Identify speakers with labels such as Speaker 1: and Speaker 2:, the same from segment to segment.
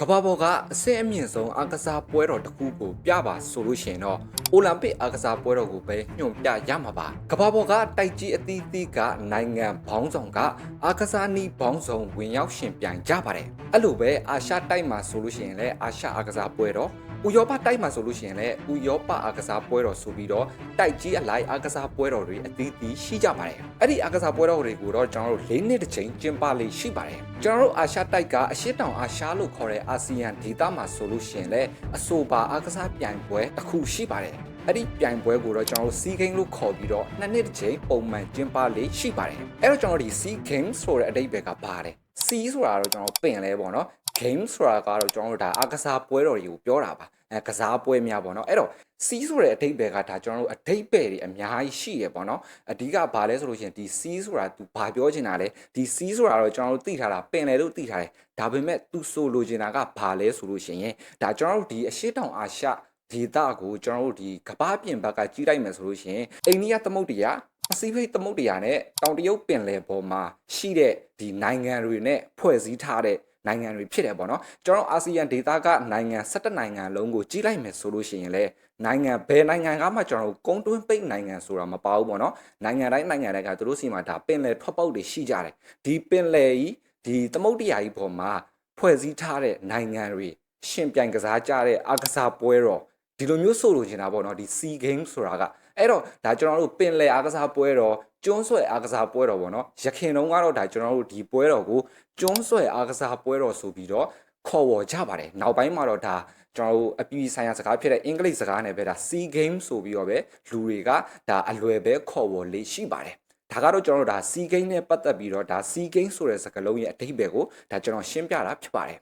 Speaker 1: ကမ္ဘာပေါ်ကအဆင့်အမြင့်ဆုံးအားကစားပွဲတော်တစ်ခုကိုပြပါဆိုလို့ရှိရင်တော့အိုလံပစ်အားကစားပွဲတော်ကိုပဲညွှန်ပြရမှာပါကမ္ဘာပေါ်ကတိုက်ကြီးအသီးသီးကနိုင်ငံဘောင်းဆောင်ကအားကစားနည်းဘောင်းဆောင်ဝင်ရောက်ရှင်ပြိုင်ကြပါတယ်အဲ့လိုပဲအာရှတိုက်မှာဆိုလို့ရှိရင်လည်းအာရှအားကစားပွဲတော် ဥရောပတိုက်မှာဆိုလို့ရှိရင်လည်းဥရောပအားကစားပွဲတော်ဆိုပြီးတော့တိုက်ကြီးအလိုက်အားကစားပွဲတော်တွေအသီးသီးရှိကြပါတယ်အဲ့ဒီအားကစားပွဲတော်တွေကိုတော့ကျွန်တော်တို့၄နှစ်တစ်ချိန်ကျင်းပလေးရှိပါတယ်ကျွန်တော်တို့အာရှတိုက်ကအရှေ့တောင်အာရှလို့ခေါ်တဲ့အာဆီယံဒေသမှာဆိုလို့ရှိရင်လည်းအဆိုပါအားကစားပြိုင်ပွဲတစ်ခုရှိပါတယ်အဲ့ဒီပြိုင်ပွဲကိုတော့ကျွန်တော်တို့ SEA Games လို့ခေါ်ပြီးတော့နှစ်နှစ်တစ်ချိန်ပုံမှန်ကျင်းပလေးရှိပါတယ်အဲ့တော့ကျွန်တော်တို့ဒီ SEA Games ဆိုတဲ့အဓိပ္ပာယ်ကဘာလဲ SEA ဆိုတာတော့ကျွန်တော်ပင်လဲပေါ့နော် Games ဆိုတာကတော့ကျွန်တော်တို့ဒါအားကစားပွဲတော်တွေကိုပြောတာပါအဲကစားပွဲများပေါ့နော်အဲ့တော့ C ဆိုတဲ့အဓိပ္ပာယ်ကဒါကျွန်တော်တို့အဓိပ္ပာယ်တွေအများကြီးရှိရပေါ့နော်အဓိကဘာလဲဆိုလို့ရှိရင်ဒီ C ဆိုတာသူဘာပြောချင်တာလဲဒီ C ဆိုတာတော့ကျွန်တော်တို့သိထားတာပင်လေလို့သိထားတယ်ဒါပေမဲ့သူဆိုလိုချင်တာကဘာလဲဆိုလို့ရှိရင်ဒါကျွန်တော်တို့ဒီအရှိတောင်အာရှဒေသကိုကျွန်တော်တို့ဒီကပားပြင်ဘက်ကကြီးလိုက်မယ်ဆိုလို့ရှိရင်အိန္ဒိယသမုဒ္ဒရာပစိဖိတ်သမုဒ္ဒရာနဲ့တောင်တရုတ်ပင်လယ်ပေါ်မှာရှိတဲ့ဒီနိုင်ငံတွေနဲ့ဖွဲ့စည်းထားတဲ့ နိုင်ငံတွေဖြစ်တယ်ပေါ့နော်ကျွန်တော်အာဆီယံဒေသကနိုင်ငံ17နိုင်ငံလုံးကိုကြီးလိုက်မယ်ဆိုလို့ရှိရင်လည်းနိုင်ငံဘယ်နိုင်ငံကမှကျွန်တော်တို့ကုန်းတွင်းပိတ်နိုင်ငံဆိုတာမပါဘူးပေါ့နော်နိုင်ငံတိုင်းနိုင်ငံတိုင်းကသူတို့စီမှာဒါပင်လယ်ထွက်ပေါက်တွေရှိကြတယ်ဒီပင်လယ်ကြီးဒီသမုဒ္ဒရာကြီးပေါ်မှာဖွဲ့စည်းထားတဲ့နိုင်ငံတွေရှင်ပြိုင်ကစားကြတဲ့အားကစားပွဲတော် ဒီလိုမျိုးဆိုလိုချင်တာပေါ့နော်ဒီ SEA Games ဆိုတာကအဲ့တော့ဒါကျွန်တော်တို့ပင်လယ်အားကစားပွဲတော်ကျွန်းဆွဲအားကစားပွဲတော်ပေါ့နော်ရခင်တုန်းကတော့ဒါကျွန်တော်တို့ဒီပွဲတော်ကိုကျွန်းဆွဲအားကစားပွဲတော်ဆိုပြီးတော့ခေါ်ဝေါ်ကြပါတယ်နောက်ပိုင်းမှာတော့ဒါကျွန်တော်တို့အပြည်ပြည်ဆိုင်ရာစကားဖြစ်တဲ့အင်္ဂလိပ်စကားနဲ့ပဲဒါ SEA Games ဆိုပြီးတော့ပဲလူတွေကဒါအလွယ်ပဲခေါ်ဝေါ်လေးရှိပါတယ်ဒါကတော့ကျွန်တော်တို့ဒါ SEA Games နဲ့ပတ်သက်ပြီးတော့ဒါ SEA Games ဆိုတဲ့စကားလုံးရဲ့အဓိပ္ပာယ်ကိုဒါကျွန်တော်ရှင်းပြတာဖြစ်ပါတယ်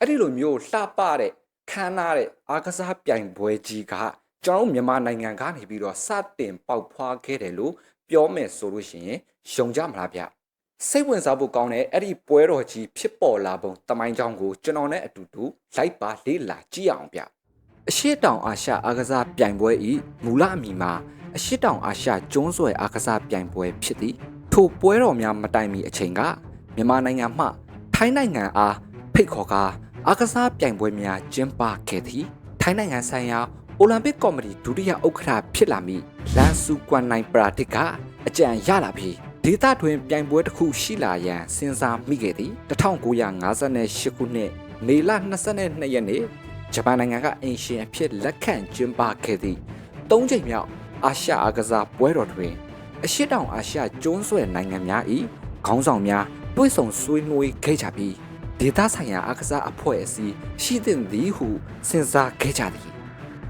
Speaker 1: အဲ့ဒီလိုမျိုးလှပတဲ့ ခမ်းနားတဲ့အားကစားပြိုင်ပွဲကြီးကကျွန်တော်တို့မြန်မာနိုင်ငံကနေပြီးတော့စတင်ပေါက်ဖွားခဲ့တယ်လို့ပြောမယ်ဆိုလို့ရှိရင်ယုံကြမလားဗျစိတ်ဝင်စားဖို့ကောင်းတဲ့အဲ့ဒီပွဲတော်ကြီးဖြစ်ပေါ်လာပုံတမိုင်းကြောင်းကိုကျွန်တော်နဲ့အတူတူလိုက်ပါလေ့လာကြည့်အောင်ဗျအရှိတောင်အာရှအားကစားပြိုင်ပွဲဤမူလအမည်မှာအရှိတောင်အာရှကျွန်းဆွယ်အားကစားပြိုင်ပွဲဖြစ်သည်ထိုပွဲတော်များမတိုင်မီအချိန်ကမြန်မာနိုင်ငံမှထိုင်းနိုင်ငံအားဖိတ်ခေါ်ကာ အားကစားပြိုင်ပွဲများကျင်းပခဲ့သည်ထိုင်းနိုင်ငံဆိုင်ရာအိုလံပစ်ကော်မတီဒုတိယဥက္ကဋ္ဌဖြစ်လာမိလန်ဆူကွန်နိုင်ပရာတစ်ကအကြံရလာပြီးဒေသတွင်ပြိုင်ပွဲတစ်ခုရှိလာရန်စဉ်းစားမိခဲ့သည်1958ခုနှစ်မေလ22ရက်နေ့ဂျပန်နိုင်ငံကအင်ရှင်အဖြစ်လက်ခံကျင်းပခဲ့သည့်၃ချိန်မြောက်အာရှအားကစားပွဲတော်တွင်အရှိတောင်အာရှကျွန်းဆွယ်နိုင်ငံများ၏ခေါင်းဆောင်များတွဲဆောင်ဆွေးနွေးခဲ့ကြပြီး ဒေသဆိုင်ရာအားကစားအဖွဲ့အစည်းရှိသင့်သည်ဟုစဉ်းစားခဲ့ကြသည်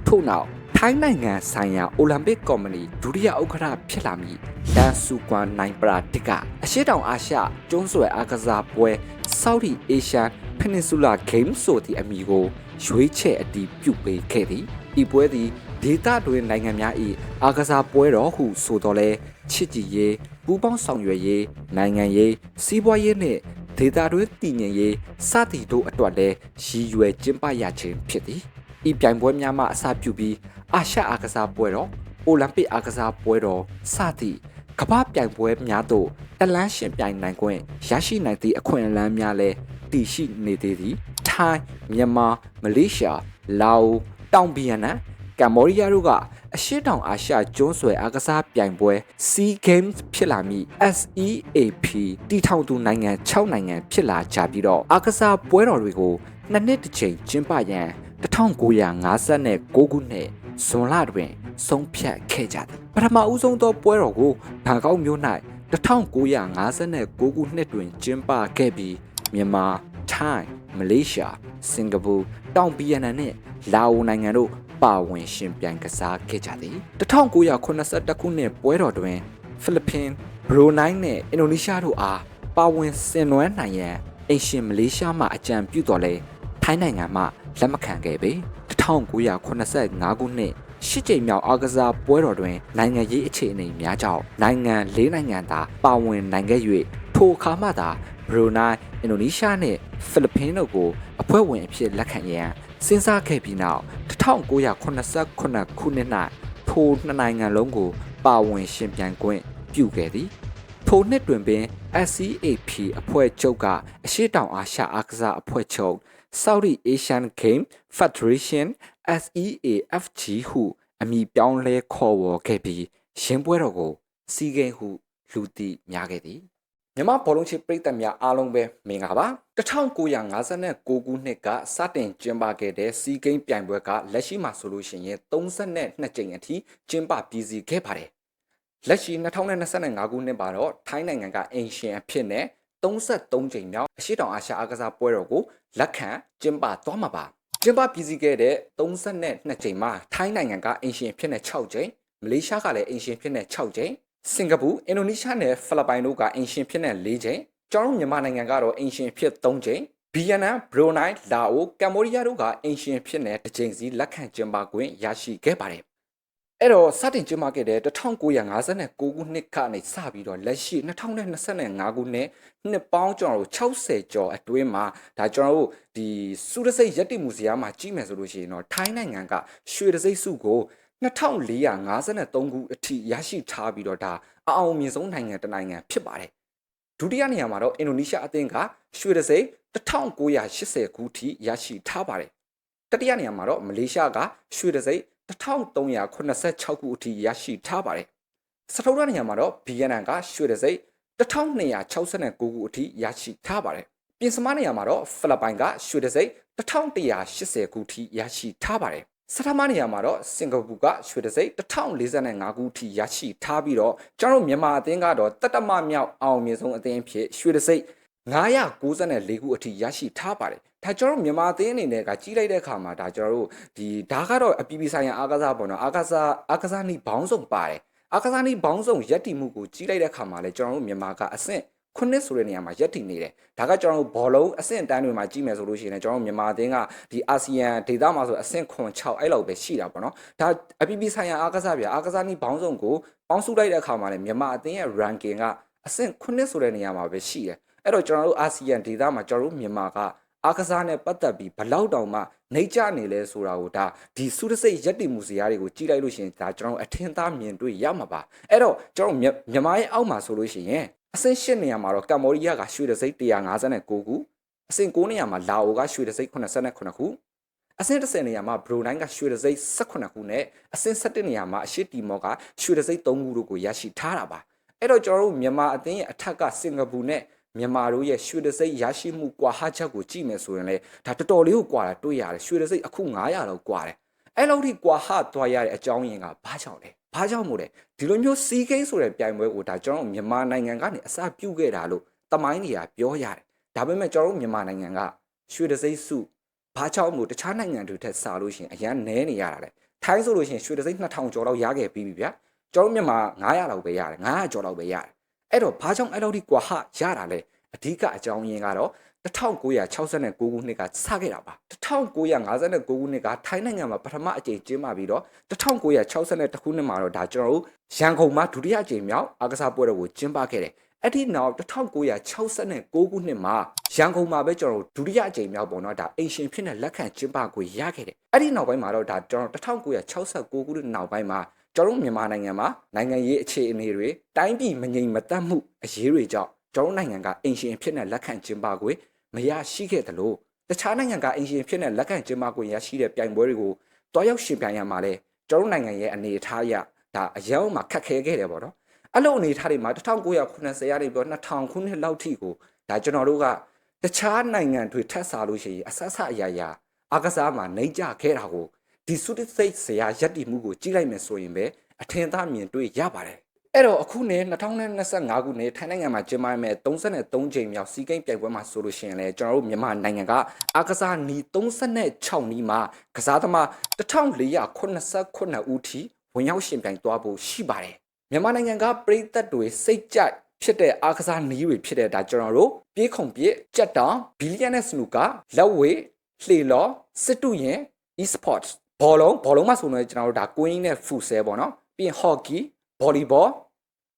Speaker 1: ထို့နောက်ထိုင်းနိုင်ငံဆိုင်ရာအိုလံပစ်ကော်မတီဒုတိယဥက္ကဋ္ဌဖြစ်လာမည့်လန်ဆူကွမ်နိုင်ပရာတစ်ကအရှိတောင်အာရှကျွန်းဆွယ်အားကစားပွဲ Southeast Asian Peninsula Games ဆိုသည့်အမည်ကိုရွေးချယ်အတည်ပြုပေးခဲ့သည်ဤပွဲသည်ဒေသတွင်နိုင်ငံများ၏အားကစားပွဲတော်ဟုဆိုတော်လဲချစ်ကြည်ရေး ပူးပေါင်းဆောင်ရွက်ရေးနိုင်ငံရေးစီးပွားရေးနှင့်ဒေသတွင်းတည်ငြိမ်ရေးစသည်တို့အတွက်လည်းရည်ရွယ်ကျင်းပရခြင်းဖြစ်သည်ဤပြိုင်ပွဲများမှအစပြုပြီးအာရှအားကစားပွဲတော်အိုလံပစ်အားကစားပွဲတော်စသည့်ကမ္ဘာပြိုင်ပွဲများသို့တလန်းရှင်ပြိုင်နိုင်ခွင့်ရရှိနိုင်သည့်အခွင့်အလမ်းများလည်းတည်ရှိနေသေးသည်ထိုင်းမြန်မာမလေးရှားလာအိုတောင်ဗီယက်နမ် ကမ္ဘောဒီးယားတို့ကအရှေ့တောင်အာရှကျွန်းဆွယ်အားကစားပြိုင်ပွဲ SEA Games ဖြစ်လာမည့် SEAP တီထောင်သူနိုင်ငံ6နိုင်ငံဖြစ်လာကြပြီးတော့အားကစားပွဲတော်တွေကိုနှစ်နှစ်တစ်ချိန်ကျင်းပရန်1956ခုနှစ်ဇွန်လတွင် ဆုံးဖြတ်ခဲ့ကြသည်ပထမဦးဆုံးသောပွဲတော်ကိုဘန်ကောက်မြို့၌1959ခုနှစ်တွင်ကျင်းပခဲ့ပြီးမြန်မာထိုင်းမလေးရှားစင်ကာပူတောင်ဗီယက်နမ်နှင့်လာအိုနိုင်ငံတို့ ပါဝင်ရှင်ပြိုင်ကစားခဲ့ကြသည်1982ခုနှစ်ပွဲတော်တွင်ဖိလစ်ပင်ဘရူနိုင်းနှင့်အင်ဒိုနီးရှားတို့အားပါဝင်ဆင်နွှဲနိုင်ရန်အင်ရှင်မလေးရှားမှအကြံပြုတော်လဲထိုင်းနိုင်ငံမှလက်မခံခဲ့ပေ1985ခုနှစ်ရှစ်ကြိမ်မြောက်အားကစားပွဲတော်တွင်နိုင်ငံရေးအခြေအနေများကြောင့်နိုင်ငံ၄နိုင်ငံသာပါဝင်နိုင်ခဲ့၍ထိုအခါမှသာဘရူနိုင်းအင်ဒိုနီးရှားနှင့်ဖိလစ်ပင်းတို့ကိုအ ဖွဲ့ဝင်အဖြစ်လက်ခံရန်စဉ်းစားခဲ့ပြီးနောက်1989ခုနှစ်၌ထိုနှစ်နိုင်ငံလုံးကို ပါဝင်ရှင်ပြိုင်ခွင့်ပြုခဲ့သည်ထိုနှစ်တွင်ပင် SCAP အဖွဲ့ချုပ်ကအရှိတောင်အာရှအားကစားအဖွဲ့ချုပ် Saudi Asian Game Federation SEAFG ဟုအမည်ပြောင်းလဲခေါ်ဝေါ်ခဲ့ပြီးရှင်ပွဲတော်ကိုစီးကိန်းဟုလူသိများခဲ့သည် မြန်မာဘောလုံးချစ်ပရိသတ်များအားလုံးပဲမင်္ဂလာပါ1959ခုနှစ်ကစတင်ကျင်းပခဲ့တဲ့စီးကိန်းပြိုင်ပွဲကလက်ရှိမှာဆိုလို့ရှိရင်32ကြိမ်အထိကျင်းပပြီးစီခဲ့ပါတယ်လက်ရှိ2025ခုနှစ်မှာတော့ထိုင်းနိုင်ငံကအင်ရှင်အဖြစ်နဲ့33ကြိမ်မြောက်အရှိတောင်အာရှအားကစားပွဲတော်ကိုလက်ခံကျင်းပသွားမှာပါကျင်းပပြီးစီခဲ့တဲ့32ကြိမ်မှာထိုင်းနိုင်ငံကအင်ရှင်ဖြစ်တဲ့6ကြိမ်မလေးရှားကလည်းအင်ရှင်ဖြစ်တဲ့6ကြိမ် စင်ကာပူအင်ဒိုနီးရှားနဲ့ဖိလစ်ပိုင်တို့ကအင်ရှင်ဖြစ်တဲ့4ကြိမ်ကျွန်တော်တို့မြန်မာနိုင်ငံကတော့အင်ရှင်ဖြစ်3ကြိမ်ဗီယက်နမ်ဘရိုနိုင်းလာအိုကမ်ဘောဒီးယားတို့ကအင်ရှင်ဖြစ်တဲ့တစ်ကြိမ်စီလက်ခံကျင်းပခွင့်ရရှိခဲ့ပါတယ်အဲ့တော့စတင်ကျင်းပခဲ့တဲ့1959ခုနှစ်ကနေစပြီးတော့လက်ရှိ2025ခုနှစ်နှစ်ပေါင်းကျွန်တော်တို့60ကျော်အတွင်းမှာဒါကျွန်တော်တို့ဒီစုရစိတ်ရက်တိမူဇီယာမှာကြီးမယ်ဆိုလို့ရှိရင်တော့ထိုင်းနိုင်ငံကရွှေတစိတ်စုကို 2453ခုအထိရရှိထားပြီးတော့ဒါအအောင်မြင်ဆုံးနိုင်ငံတစ်နိုင်ငံဖြစ်ပါတယ်ဒုတိယနေရာမှာတော့အင်ဒိုနီးရှားအသင်းကရွှေတစိတ်1980ခုထိရရှိထားပါတယ်တတိယနေရာမှာတော့မလေးရှားကရွှေတစိတ်1386ခုအထိရရှိထားပါတယ်စတုတ္ထနေရာမှာတော့ဗီယက်နမ်ကရွှေတစိတ်1269ခုအထိရရှိထားပါတယ်ပြင်စမနေရာမှာတော့ဖိလစ်ပိုင်ကရွှေတစိတ်1180ခုထိရရှိထားပါတယ် စထမနေရာမှာတော့စင်ကာပူကရွှေတစိတ်1045ခုထိရရှိထားပြီးတော့ကျွန်တော်တို့မြန်မာအသင်းကတော့တတမမြောက်အောင်မြင်ဆုံးအသင်းဖြစ်ရွှေတစိတ်994ခုအထိရရှိထားပါတယ်ဒါကျွန်တော်တို့မြန်မာအသင်းအနေနဲ့ကကြီးလိုက်တဲ့အခါမှာဒါကျွန်တော်တို့ဒီဒါကတော့အပီပီဆိုင်ရာအားကစားပေါ့နော်အားကစားအားကစားနည်းဘောင်းဆောင်ပါတယ်အားကစားနည်းဘောင်းဆောင်ရက်တီမှုကိုကြီးလိုက်တဲ့အခါမှာလဲကျွန်တော်တို့မြန်မာကအဆင့် ခုနှစ်ဆိုတဲ့နေရာမှာရက်တည်နေတယ်ဒါကကျွန်တော်တို့ဘောလုံးအဆင့်အတန်းတွေမှာကြည့်မယ်ဆိုလို့ရှိရင်ကျွန်တော်တို့မြန်မာအသင်းကဒီအာဆီယံဒေသမှာဆိုအဆင့်ခွန်6အဲ့လောက်ပဲရှိတာပေါ့နော်ဒါအပြည်ပြည်ဆိုင်ရာအားကစားပြအားကစားနည်းဘောင်းဆောင်ကိုပေါင်းစုလိုက်တဲ့အခါမှာလည်းမြန်မာအသင်းရဲ့ ranking ကအဆင့်ခုနှစ်ဆိုတဲ့နေရာမှာပဲရှိတယ်အဲ့တော့ကျွန်တော်တို့အာဆီယံဒေသမှာကျွန်တော်တို့မြန်မာကအားကစားနဲ့ပတ်သက်ပြီးဘလောက်တောင်မှနှိမ့်ချနေလဲဆိုတာကိုဒါဒီစုတစိတ်ရက်တီမှုစရာတွေကိုကြည့်လိုက်လို့ရှိရင်ဒါကျွန်တော်အထင်သားမြင်တွေ့ရမှာပါအဲ့တော့ကျွန်တော်မြန်မာရဲ့အောက်မှာဆိုလို့ရှိရင် အဆင့်၈နေရာမှာတော့ကမ္ဘောဒီးယားကရွှေတစိတ်159ခုအဆင့်9နေရာမှာလာအိုကရွှေတစိတ်89ခုအဆင့်10နေရာမှာဘရူနိုင်းကရွှေတစိတ်18ခုနဲ့အဆင့်17နေရာမှာအရှေ့တီမော့ကရွှေတစိတ်3ခုတို့ကိုရရှိထားတာပါအဲ့တော့ကျွန်တော်တို့မြန်မာအသင်းရဲ့အထက်ကစင်ကာပူနဲ့မြန်မာတို့ရဲ့ရွှေတစိတ်ရရှိမှုကွာဟချက်ကိုကြည့်မယ်ဆိုရင်လေဒါတော်တော်လေးကိုကွာတာတွေ့ရတယ်ရွှေတစိတ်အခု900လောက်ကွာတယ် အဲ့လောက်ထိကွာဟသွားရတဲ့အကြောင်းရင်းကဘာကြောင့်လဲဘာကြောင့်မို့လဲဒီလိုမျိုးစီးကိန်းဆိုတဲ့ပြိုင်ပွဲကိုဒါကျွန်တော်မြန်မာနိုင်ငံကနေအစပြုခဲ့တာလို့တမိုင်းတွေကပြောရတယ်ဒါပေမဲ့ကျွန်တော်မြန်မာနိုင်ငံကရွှေတစိမ့်စုဘာကြောင့်မို့တခြားနိုင်ငံတွေထက်စားလို့ရှိရင်အရန်နဲနေရတာလေထိုင်းဆိုလို့ရှိရင်ရွှေတစိမ့်2000ကျော်လောက်ရခဲ့ပြီးပြီဗျာကျွန်တော်မြန်မာ900လောက်ပဲရတယ်900ကျော်လောက်ပဲရတယ်အဲ့တော့ဘာကြောင့်အဲ့လောက်ထိကွာဟရတာလဲအဓိကအကြောင်းရင်းကတော့ 1969ခုနှစ်ကစခဲ့တာပါ1959ခုနှစ်ကထိုင်းနိုင်ငံမှာပထမအကြိမ်ကျင်းပပြီးတော့1962ခုနှစ်မှာတော့ဒါကျွန်တော်တို့ရန်ကုန်မှာဒုတိယအကြိမ်မြောက်အားကစားပွဲတော်ကိုကျင်းပခဲ့တယ်အဲ့ဒီနောက်1969ခုနှစ်မှာရန်ကုန်မှာပဲကျွန်တော်တို့ဒုတိယအကြိမ်မြောက်ပေါ့နော်ဒါအိမ်ရှင်ဖြစ်တဲ့လက်ခံကျင်းပခွင့်ရခဲ့တယ်အဲ့ဒီနောက်ပိုင်းမှာတော့ဒါကျွန်တော်1969ခုနှစ်နောက်ပိုင်းမှာကျွန်တော်မြန်မာနိုင်ငံမှာနိုင်ငံရေးအခြေအနေတွေတိုင်းပြည်မငြိမ်မသက်မှုအရေးတွေကြောင့်ကျွန်တော်နိုင်ငံကအိမ်ရှင်ဖြစ်တဲ့လက်ခံကျင်းပခွင့် မရရှိခဲ့သလိုတခြားနိုင်ငံကအင်ရှင်ဖြစ်တဲ့လက်ခံကျင်းပခွင့်ရရှိတဲ့ပြိုင်ပွဲတွေကိုတွားရောက်ရှင်ပြိုင်ရမှာလဲကျွန်တော်နိုင်ငံရဲ့အနေအထားအရဒါအရောက်မှာခက်ခဲခဲ့တယ်ပေါ့နော်အဲ့လိုအနေအထားတွေမှာ1990ရာတွေပြီး2000ခုနှစ်လောက်ထိကိုဒါကျွန်တော်တို့ကတခြားနိုင်ငံတွေထက်စားလို့ရှိရင်အဆက်ဆက်အရာရာအကစားမှာနှိမ့်ကြခဲ့တာကိုဒီစုတသိတ်ဆရာရက်တီမှုကိုကြီးလိုက်မယ်ဆိုရင်ပဲအထင်သာမြင်တွေ့ရပါတယ် အဲ့တော့အခုနဲ့2025ခုနှစ်ထိုင်းနိုင်ငံမှာကျင်းပမယ့်33ကြိမ်မြောက်စီးကိန်းပြိုင်ပွဲမှာဆိုလို့ရှိရင်လည်းကျွန်တော်တို့မြန်မာနိုင်ငံကအာကစားနီ36နီးမှာကစားသမား1489ဦးထိဝင်ရောက်ရှင်ပြိုင်သွားဖို့ရှိပါတယ်မြန်မာနိုင်ငံကပြည်သက်တွေစိတ်ကြိုက်ဖြစ်တဲ့အာကစားနီးတွေဖြစ်တဲ့ဒါကျွန်တော်တို့ပြေးခုံပြေးကြက်တောင်ဘီလီယံနဲ့စနူကာလက်ဝေးလှေလော်စစ်တုရင် e-sports ဘောလုံးဘောလုံးမှာဆိုရင်ကျွန်တော်တို့ဒါကွင်းနဲ့ဖူဆဲပေါ့နော်ပြီးရင်ဟော့ကီ ဗော်လီဘော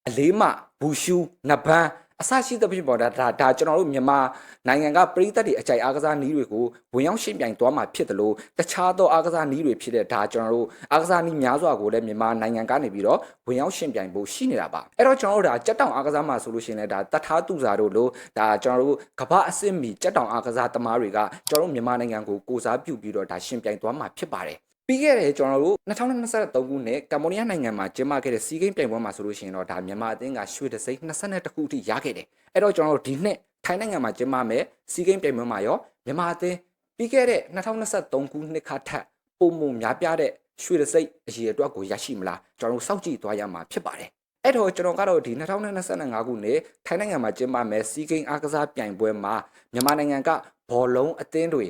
Speaker 1: အလေးမဘူရှူနဘန်းအစရှိသဖြင့်ပေါ့ဒါဒါဒါကျွန်တော်တို့မြန်မာနိုင်ငံကပြည်သက်တွေအကြိုက်အားကစားနည်းတွေကိုဝင်ရောက်ရှင်းပြိုင်သွားမှာဖြစ်တယ်လို့တခြားသောအားကစားနည်းတွေဖြစ်တဲ့ဒါကျွန်တော်တို့အားကစားနည်းများစွာကိုလည်းမြန်မာနိုင်ငံကနေပြီးတော့ဝင်ရောက်ရှင်းပြိုင်ဖို့ရှိနေတာပါအဲ့တော့ကျွန်တော်တို့ဒါကြက်တောင်အားကစားမှာဆိုလို့ရှိရင်လည်းဒါတထားသူစာတို့လို့ဒါကျွန်တော်တို့ကမ္ဘာအဆင့်မီကြက်တောင်အားကစားသမားတွေကကျွန်တော်တို့မြန်မာနိုင်ငံကိုကိုစားပြုပြီးတော့ဒါရှင်းပြိုင်သွားမှာဖြစ်ပါတယ် ပြီးခဲ့တဲ့ကျွန်တော်တို့2023ခုနှစ်ကမ္ဘောဒီးယားနိုင်ငံမှာကျင်းပခဲ့တဲ့စီးကိန်းပြိုင်ပွဲမှာဆိုလို့ရှိရင်တော့ဒါမြန်မာအသင်းကရွှေတံဆိပ်22ခုအထိရခဲ့တယ်။အဲ့တော့ကျွန်တော်တို့ဒီနှစ်ထိုင်းနိုင်ငံမှာကျင်းပမယ်စီးကိန်းပြိုင်ပွဲမှာရောမြန်မာအသင်းပြီးခဲ့တဲ့2023ခုနှစ်ခါထက်ပုံမှုများပြားတဲ့ရွှေတံဆိပ်အရေးအတွက်ကိုရရှိမလားကျွန်တော်တို့စောင့်ကြည့်သွားရမှာဖြစ်ပါတယ်။အဲ့တော့ကျွန်တော်ကတော့ဒီ2025ခုနှစ်ထိုင်းနိုင်ငံမှာကျင်းပမယ်စီးကိန်းအားကစားပြိုင်ပွဲမှာမြန်မာနိုင်ငံကဘောလုံးအသင်းတွေ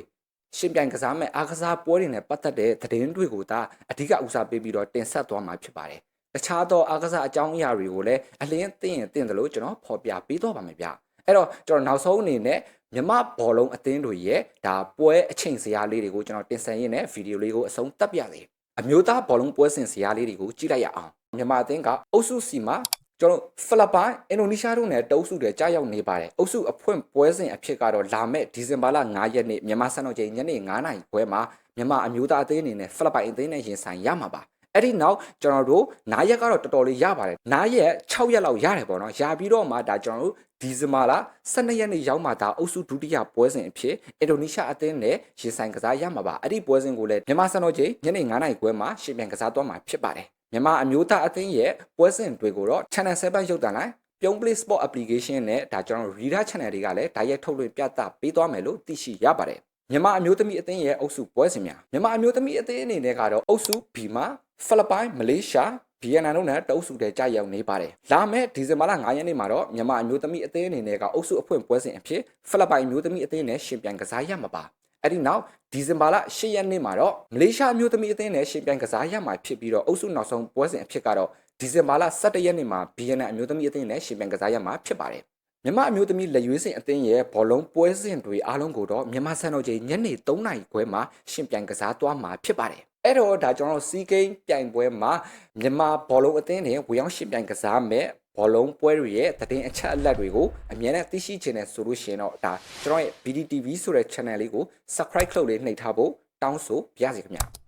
Speaker 1: ရှင်ပြိုင်ကစားမဲ့အားကစားပွဲတွေနဲ့ပတ်သက်တဲ့သတင်းတွေကိုဒါအဓိကဦးစားပေးပြီးတော့တင်ဆက်သွားမှာဖြစ်ပါတယ်။တခြားသောအားကစားအကြောင်းအရာတွေကိုလည်းအလင်းသိရင်သိတယ်လို့ကျွန်တော်ဖော်ပြပေးတော့ပါမယ်ဗျ။အဲ့တော့ကျွန်တော်နောက်ဆုံးအနေနဲ့မြမဘောလုံးအသင်းတွေရဲ့ဒါပွဲအချိန်စရာလေးတွေကိုကျွန်တော်တင်ဆက်ရင်းနဲ့ဗီဒီယိုလေးကိုအဆုံးသတ်ပြစေ။အမျိုးသားဘောလုံးပွဲစဉ်စရာလေးတွေကိုကြည့်လိုက်ရအောင်။မြမအသင်းကအုပ်စုစီမှာ ကျွန်တော်ဖိလစ်ပိုင်အင်ဒိုနီးရှားတို့နဲ့တအုပ်စုတွေကြားရောက်နေပါတယ်အုပ်စုအဖွင့်ပွဲစဉ်အဖြစ်ကတော့လာမယ့်ဒီဇင်ဘာလ9ရက်နေ့မြန်မာစံတော်ချိန်ညနေ9:00နာရီခွဲမှာမြန်မာအမျိုးသားအသင်းအနေနဲ့ဖိလစ်ပိုင်အသင်းနဲ့ရင်ဆိုင်ရမှာပါအဲ့ဒီနောက်ကျွန်တော်တို့နားရက်ကတော့တော်တော်လေးရပါတယ်နားရက်6ရက်လောက်ရတယ်ပေါ့နော်ရပြီးတော့မှဒါကျွန်တော်တို့ဒီဇင်ဘာလ12ရက်နေ့ရောက်မှဒါအုပ်စုဒုတိယပွဲစဉ်အဖြစ်အင်ဒိုနီးရှားအသင်းနဲ့ရင်ဆိုင်ကစားရမှာပါအဲ့ဒီပွဲစဉ်ကိုလည်းမြန်မာစံတော်ချိန်ညနေ9:00နာရီခွဲမှာရှင်ပြန်ကစားသွားမှာဖြစ်ပါတယ် မြန်မာအမျိုးသားအသင်းရဲ့ပွဲစဉ်တွေကိုတော့ Channel 7ရုပ်သံလိုင်းပြုံး Play Sport application နဲ့ဒါကျွန်တော် Reader Channel တွေကလည်းဓာတ်ရိုက်ထုတ်လွှင့်ပြသပေးသွားမယ်လို့သိရှိရပါတယ်မြန်မာအမျိုးသမီးအသင်းရဲ့အုပ်စုပွဲစဉ်များမြန်မာအမျိုးသမီးအသင်းအနေနဲ့ကတော့အုပ်စု B မှာဖိလစ်ပိုင်မလေးရှားဗီယက်နမ်တို့နဲ့တအုပ်စုထဲကြာရောက်နေပါတယ်။လာမယ့်ဒီဇင်ဘာလ9ရက်နေ့မှာတော့မြန်မာအမျိုးသမီးအသင်းအနေနဲ့ကအုပ်စုအဖွင့်ပွဲစဉ်အဖြစ်ဖိလစ်ပိုင်အမျိုးသမီးအသင်းနဲ့ရှင်ပြိုင်ကစားရမှာပါ။ အဲ့ဒီနောက်ဒီဇင်ဘာလ10ရက်နေ့မှာတော့မလေးရှားအမျိုးသမီးအသင်းနဲ့ရှင်ပြိုင်ကစားရမှာဖြစ်ပြီးတော့အုပ်စုနောက်ဆုံးပွဲစဉ်အဖြစ်ကတော့ဒီဇင်ဘာလ17ရက်နေ့မှာဗီယက်နမ်အမျိုးသမီးအသင်းနဲ့ရှင်ပြိုင်ကစားရမှာဖြစ်ပါတယ်။မြန်မာအမျိုးသမီးလက်ရွေးစင်အသင်းရဲ့ဘောလုံးပွဲစဉ်တွေအားလုံးကိုတော့မြန်မာစံတော်ချိန်ညနေ3နာရီခွဲမှာရှင်ပြိုင်ကစားသွားမှာဖြစ်ပါတယ်။အဲ့တော့ဒါကျွန်တော်တို့စီးကိန်းပြိုင်ပွဲမှာမြန်မာဘောလုံးအသင်းနဲ့ဝေရောက်ရှင်ပြိုင်ကစားမဲ့ ဘောလုံးပွဲတွေရဲ့သတင်းအချက်အလက်တွေကိုအမြဲတမ်းသိရှိချင်တဲ့ဆိုလို့ရှိရင်တော့ဒါကျွန်တော်ရဲ့ BDTV ဆိုတဲ့ channel လေးကို subscribe လုပ်လေးနှိပ်ထားဖို့တောင်းဆိုပါရစေခင်ဗျာ။